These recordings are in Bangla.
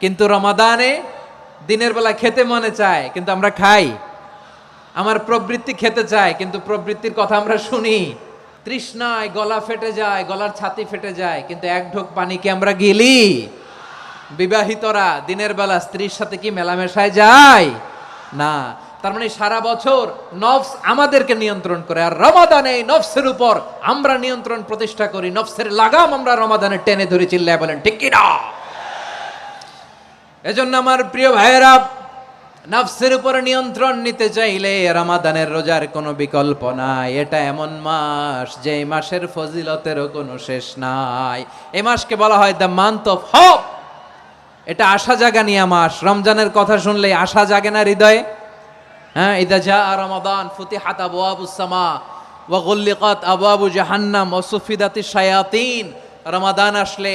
কিন্তু রমাদানে দিনের বেলা খেতে মনে চায়, কিন্তু আমরা খাই। আমার প্রবৃত্তি খেতে চায়, কিন্তু প্রবৃত্তির কথা আমরা শুনি। তৃষ্ণায় গলা ফেটে যায়, গলার ছাতি ফেটে যায়, কিন্তু এক ঢোক পানিকে আমরা গিলি? বিবাহিতরা দিনের বেলা স্ত্রীর সাথে কি মেলামেশায় যায়? না। তার মানে সারা বছর নফস আমাদেরকে নিয়ন্ত্রণ করে, আর রমাদানে নফসের উপর আমরা নিয়ন্ত্রণ প্রতিষ্ঠা করি, নফসের লাগাম আমরা রমাদানে টেনে ধরে, চিল্লায় বলেন, ঠিক কিনা এজন্য আমার প্রিয় ভাইয়েরা, নাফসের উপর নিয়ন্ত্রণ নিতে চাইলে রমাদানের রোজার কোনো বিকল্প নাই। এটা এমন মাস যে মাসের ফজিলতেরও কোনো শেষ নাই। এ মাসকে বলা হয় দ্য মান্থ অফ হপ। এটা আশা জাগানিয়া মাস। রমজানের কথা শুনলে আশা জাগে না হৃদয়ে? হ্যাঁ ইদা যা রমাদান ফুতিহাত আবওয়াবুস সামা ওয়া গুল্লিকাত আবওয়াবু জাহান্নাম ওয়া সুফিদাতিশ শায়াতিন। রমাদান আসলে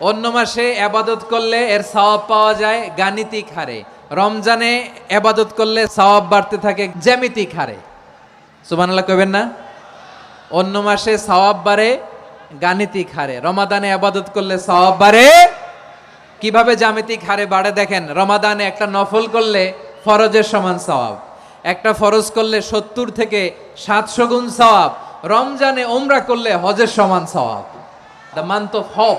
অন্য মাসে আবাদত করলে এর সওয়াব পাওয়া যায় গাণিতিক হারে। রমজানে আবাদত করলে সওয়াব বাড়তে থাকে জ্যামিতিক হারে। সুবহানাল্লাহ কইবেন না? অন্য মাসে সওয়াব বাড়ে গাণিতিক হারে। রমাদানে আবাদত করলে সওয়াব বাড়ে কীভাবে জ্যামিতিক হারে বাড়ে দেখেন, রমাদানে একটা নফল করলে ফরজের সমান সওয়াব, একটা ফরজ করলে সত্তর থেকে সাতশো গুণ সওয়াব, রমজানে ওমরা করলে হজের সমান সওয়াব। দ্য মান্থ অফ হোপ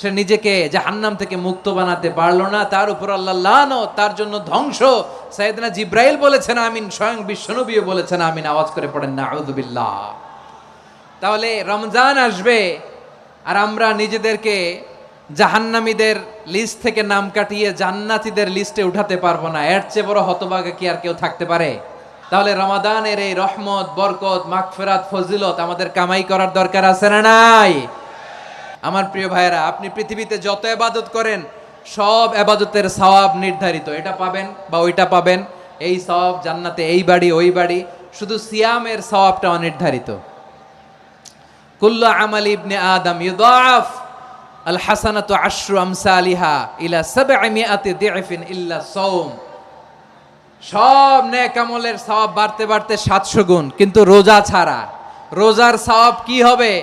সে নিজেকে জাহান্নাম থেকে মুক্ত বানাতে পারল না। তার উপর আল্লাহ লানো তার জন্য ধ্বংস। সাইদনা জিব্রাইল বলেছেন, আমিন। স্বয়ং বিশ্বনবীও বলেছেন, আমিন। আওয়াজ করে পড়েন না আউযুবিল্লাহ তাহলে রমজান আসবে, আর আমরা নিজেদেরকে জাহান্নামীদের লিস্ট থেকে নাম কাটিয়ে জান্নাতীদের লিস্টে উঠাতে পারব না। এর চেয়ে বড় হতভাগা কি আর কেউ থাকতে পারে? তাহলে রমাদানের এই রহমত, বরকত, মাগফিরাত, ফজিলত আমাদের কামাই করার দরকার আছে না নাই? আমার প্রিয় ভাইয়েরা, আপনি পৃথিবীতে যত এবাদত করেন, সব এবাদতের সওয়াব নির্ধারিত। এটা পাবেন বা ওইটা পাবেন। এই সওয়াব জান্নাতে, এই বাড়ি, ওই বাড়ি। শুধু সিয়ামের সওয়াবটা অনির্ধারিত। কুল্লু আমাল ইবনে আদম ইউদাফ আল হাসানাতু আশরু আমসালিহা ইলা সাবআমিয়াতি দিফিন ইল্লা সাওম। সব নেক আমলের সওয়াব বাড়তে বাড়তে সাতশো গুণ। কিন্তু রোজা ছাড়া। রোজার সওয়াব কি হবে?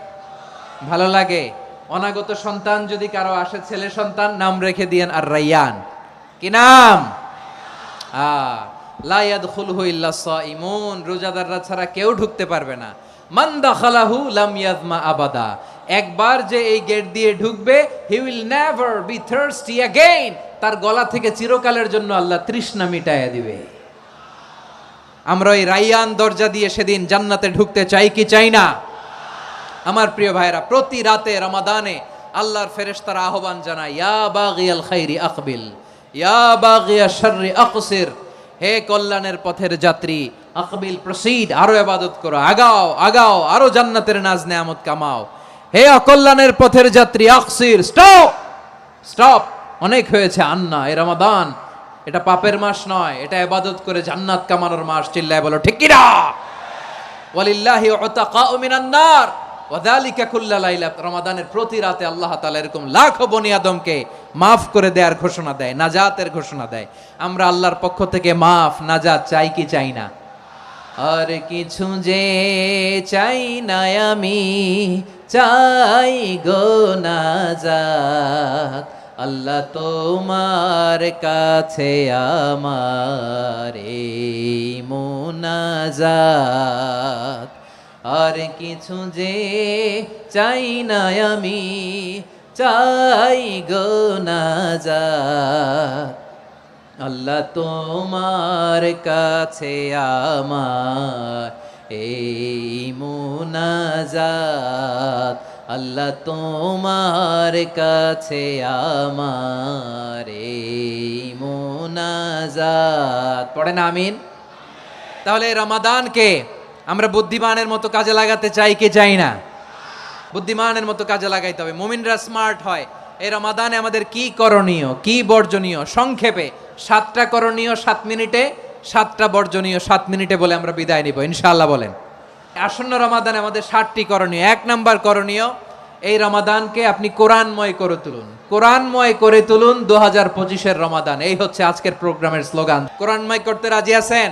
ভালো লাগে। অনাগত সন্তান যদি কারও আসে, ছেলে সন্তান, নাম রেখে দিয়েন আর রাইয়ান। কি নাম? লায়াদ খুলহু ইল্লা ইমুন রোজাদাররা ছাড়া কেউ ঢুকতে পারবে না। মান দাখালাহু লাম ইয়াজমা আবাদা। একবার যে এই গেট দিয়ে ঢুকবে, he will never be thirsty again. তার গলা থেকে চিরকালের জন্য আল্লাহ তৃষ্ণা মিটাইয়া দিবে। আমরা ওই রাইয়ান দরজা দিয়ে সেদিন জান্নাতে ঢুকতে চাই কি চাই না? আমার প্রিয় ভাইরা প্রতি রাতে রমাদানে আল্লাহর ফেরেশতারা আহ্বান জানায়, ইয়া বাগিয়াল খাইরি আকবিল, ইয়া বাগিয়া শাররি আকসির, হে কল্যাণের পথের যাত্রী, আকবিল প্রসিড আরও ইবাদত করো, আগাও আগাও, আরও জান্নাতের নাজ নেয়ামত কামাও। হে অকল্যাণের পথের যাত্রী, আকসির, স্টপ স্টপ, অনেক হয়েছে আন্না, এ রমাদান, এটা পাপের মাস নয়, এটা ইবাদত করে জান্নাত কামানোর মাস, চিল্লায় বলো, ঠিক কিনা? ওয়ালিল্লাহি উতাকাউ মিনান নার। ওয়াদালিকা কুল্লা লাইলা, রমাদানের প্রতি রাতে আল্লাহ তাআলা এরকম লাখো বনি আদমকে মাফ করে দেওয়ার ঘোষণা দেয়, নাজাতের ঘোষণা দেয়। আমরা আল্লাহর পক্ষ থেকে মাফ, নাজাত চাই কি চাই না? আর কিছু যে চাই না আমি, চাই গো নাজাত। আল্লাহ তোমার কাছে আমার এই মোনাজাত। আর কিছু যে চাই না আমি, চাই গো নাজাত আল্লাহ তোমার কাছে আমার এই মুনাজাত। আল্লাহ তোমার কাছে আমার এই মুনাজাত। পড়েন আমিন। তাহলে রমাদানকে আমরা বুদ্ধিমানের মতো কাজে লাগাতে চাই কে চাই না? বুদ্ধিমানের মতো কাজে লাগাইতে হবে। মোমিনরা স্মার্ট হয়। এই রমাদানে আমাদের কি করণীয়? কি বর্জনীয়? সংক্ষেপে, সাতটা করণীয় সাত মিনিটে, সাতটা বর্জনীয় সাত মিনিটে বলে আমরা বিদায় নিব ইনশাল্লাহ বলেন। আসন্ন রমাদানে আমাদের ষাটটি করণীয়। এক নাম্বার করণীয়, এই রমাদানকে আপনি কোরআনময় করে তুলুন। কোরআনময় করে তুলুন দু হাজার পঁচিশের রমাদান। এই হচ্ছে আজকের প্রোগ্রামের স্লোগান। কোরআনময় করতে রাজি আছেন?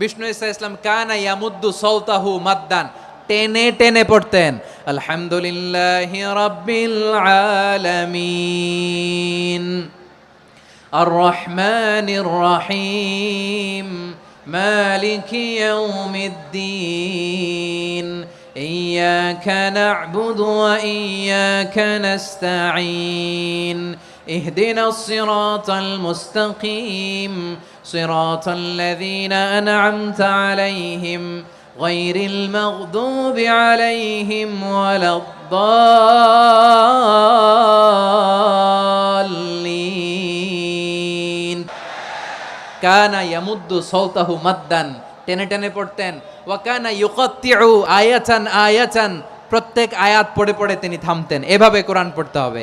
বিষ্ণু ইসা ইসলাম কানা ইয়ামুদ্দু সৌতাহু মাদ্দান টেনে টেনে পড়তেন আলহামদুলিল্লাহ রাব্বিল আলামিন الرحمن الرحيم مالك يوم الدين إياك نعبد وإياك نستعين اهدنا الصراط المستقيم صراط الذين أنعمت عليهم غير المغضوب عليهم ولا الضالين কানা ইয়ামুদ্দু সৌতাহু মাদ্দান টেনে টেনে পড়তেন ওয়া কানা ইউকাত্তিউ আয়াতান আয়াতান প্রত্যেক আয়াত পড়ে পড়ে তিনি থামতেন এভাবে কোরআন পড়তে হবে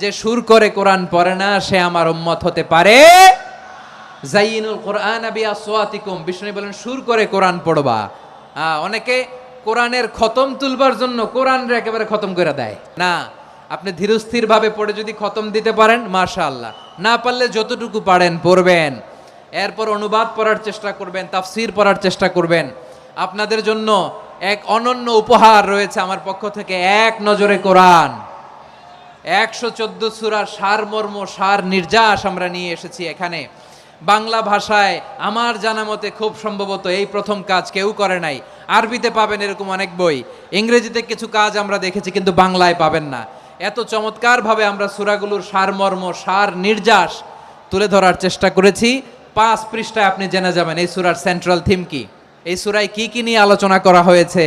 যে সুর করে কোরআন পড়ে না, সে আমার উম্মত হতে পারে। জাইনুল কোরআন বলেন, সুর করে কোরআন পড়বা। অনেকে কোরআনের খতম তুলবার জন্য কোরআনরে একেবারে খতম করে দেয়। না, আপনি ধীরস্থির ভাবে পড়ে যদি খতম দিতে পারেন, মাশাআল্লাহ। না পারলে যতটুকু পারেন, পড়বেন। এরপর অনুবাদ পড়ার চেষ্টা করবেন, তাফসির পড়ার চেষ্টা করবেন। আপনাদের জন্য এক অনন্য উপহার রয়েছে আমার পক্ষ থেকে, এক নজরে কোরআন। একশো চোদ্দ সুরার সারমর্ম সার নির্যাস আমরা নিয়ে এসেছি এখানে। বাংলা ভাষায় আমার জানা মতে খুব সম্ভবত এই প্রথম কাজ কেউ করে নাই। আরবিতে পাবেন এরকম অনেক বই। ইংরেজিতে কিছু কাজ আমরা দেখেছি, কিন্তু বাংলায় পাবেন না। এত চমৎকারভাবে আমরা সুরাগুলোর সারমর্ম সার নির্যাস তুলে ধরার চেষ্টা করেছি। পাঁচ পৃষ্ঠায় আপনি জেনে যাবেন এই সুরার সেন্ট্রাল থিম কি। এই সুরায় কি কি নিয়ে আলোচনা করা হয়েছে?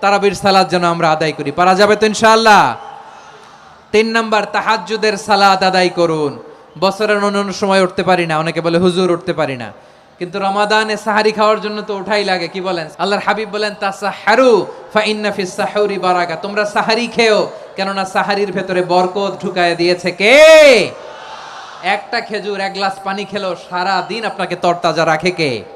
তারাবির সালাদ যেন আমরা আদায় করি। পারা যাবে তো ইনশাআল্লাহ? তিন নাম্বার, তাহাজ্জুদের সালাদ আদায় করুন। বছরের অন্য সময় উঠতে পারি না, অনেকে বলে হুজুর উঠতে পারি না। কিন্তু রমাদানে সাহারি খাওয়ার জন্য তো ওঠাই লাগে, কি বলেন? আল্লাহর হাবিব বলেন, তাসাহারু ফা ইন্না ফিস সাহুরি বারাকা। তোমরা সাহারি খেও, কেননা সাহারির ভেতরে বরকত ঢুকায় দিয়েছে কে? একটা খেজুর, এক গ্লাস পানি খেলো সারা দিন আপনাকে তরতাজা রাখে কে?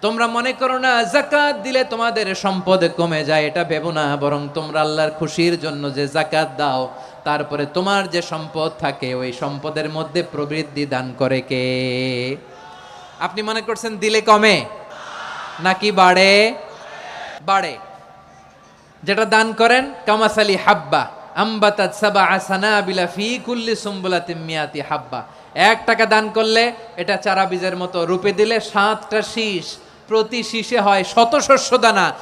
তোমরা মনে করো না, জাকাত দিলে তোমাদের সম্পদ কমে যায়, এটা ভেবো না, বরং তোমরা আল্লাহর খুশির জন্য যে জাকাত দাও, তারপরে তোমার যে সম্পদ থাকে, ওই সম্পদের মধ্যে প্রবৃদ্ধি দান করে কে? আপনি মনে করছেন দিলে কমে? নাকি বাড়ে? বাড়ে। যেটা দান করেন, কামাসালি হাব্বা, আম্বাতাত সাবা আসানাবিলা ফি কুল্লি সুম্বুলাতিম মিয়াতি হাব্বা। এক টাকা দান করলে এটা চারা বীজের মতো রূপে দিলে সাতটা শীষ। প্রতি শীষে হয় শত শস্য দানা।